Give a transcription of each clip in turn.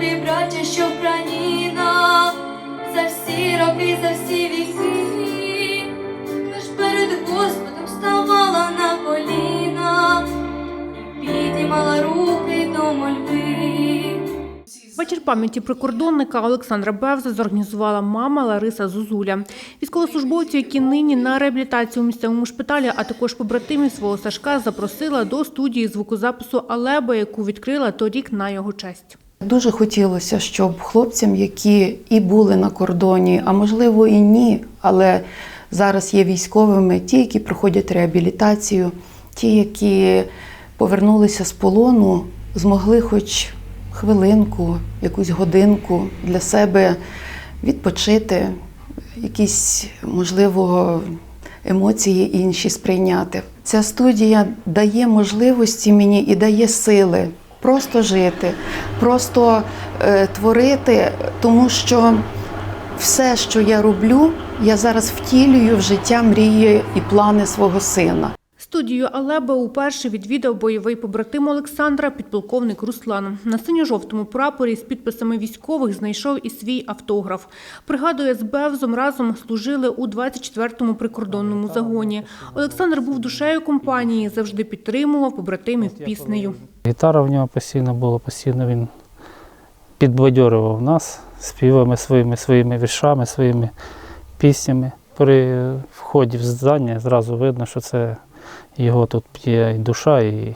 тобі, браття, що Україна, за всі роки, за всі віки, лиш перед Господом ставала на коліна, підіймала руки до мольби. Вечір пам'яті прикордонника Олександра Бевза зорганізувала мама Лариса Зозуля. Військовослужбовцю, які нині на реабілітації у місцевому шпиталі, а також побратимів свого Сашка, запросила до студії звукозапису Алеба, яку відкрила торік на його честь. Дуже хотілося, щоб хлопцям, які і були на кордоні, а можливо і ні, але зараз є військовими, ті, які проходять реабілітацію, ті, які повернулися з полону, змогли хоч хвилинку, якусь годинку для себе відпочити, якісь, можливо, емоції інші сприйняти. Ця студія дає можливості мені і дає сили просто жити, просто е, творити, тому що все, що я роблю, я зараз втілюю в життя мрії і плани свого сина. Студію Алеба уперше відвідав бойовий побратим Олександра, підполковник Руслан. На синьо-жовтому прапорі з підписами військових знайшов і свій автограф. Пригадує, з Бевзом разом служили у 24-му прикордонному загоні. Олександр був душею компанії, завжди підтримував побратимів піснею. Гітара в нього постійно була, постійно він підбадьорював нас співами своїми, своїми віршами, своїми піснями. При вході в здання зразу видно, що це його тут є і душа, і,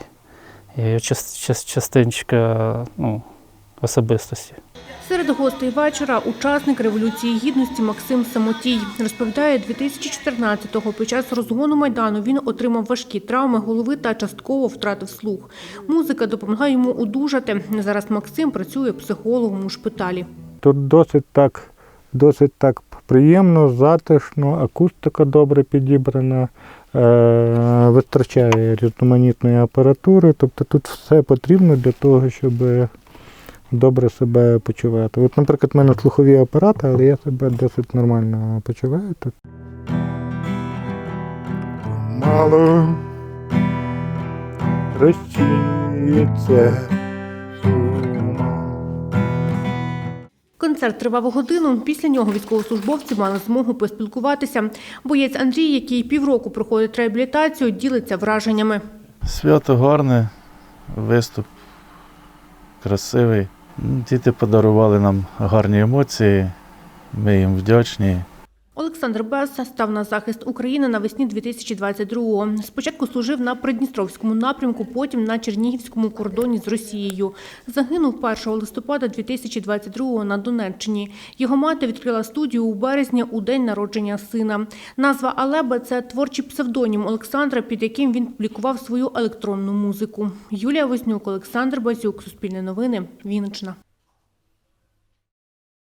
і його час- час- частиночка ну, особистості. Серед гостей вечора учасник Революції Гідності Максим Самотій. Розповідає, 2014-го під час розгону Майдану він отримав важкі травми голови та частково втратив слух. Музика допомагає йому одужати. Зараз Максим працює психологом у шпиталі. Тут досить так, досить так приємно, затишно, акустика добре підібрана, е- вистачає різноманітної апаратури. Тобто тут все потрібно для того, щоб добре себе почувати. От, наприклад, в мене слухові апарати, але я себе досить нормально почуваю тут. Мало розчіється. Концерт тривав годину. Після нього військовослужбовці мали змогу поспілкуватися. Боєць Андрій, який півроку проходить реабілітацію, ділиться враженнями. Свято гарне, виступ красивий. Діти подарували нам гарні емоції, ми їм вдячні. Олександр Беса став на захист України навесні 2022-го. Спочатку служив на Придністровському напрямку, потім на Чернігівському кордоні з Росією. Загинув 1 листопада 2022-го на Донеччині. Його мати відкрила студію у березні у день народження сина. Назва Алеба – це творчий псевдонім Олександра, під яким він публікував свою електронну музику. Юлія Вознюк, Олександр Базюк, Суспільне новини, Вінниччина.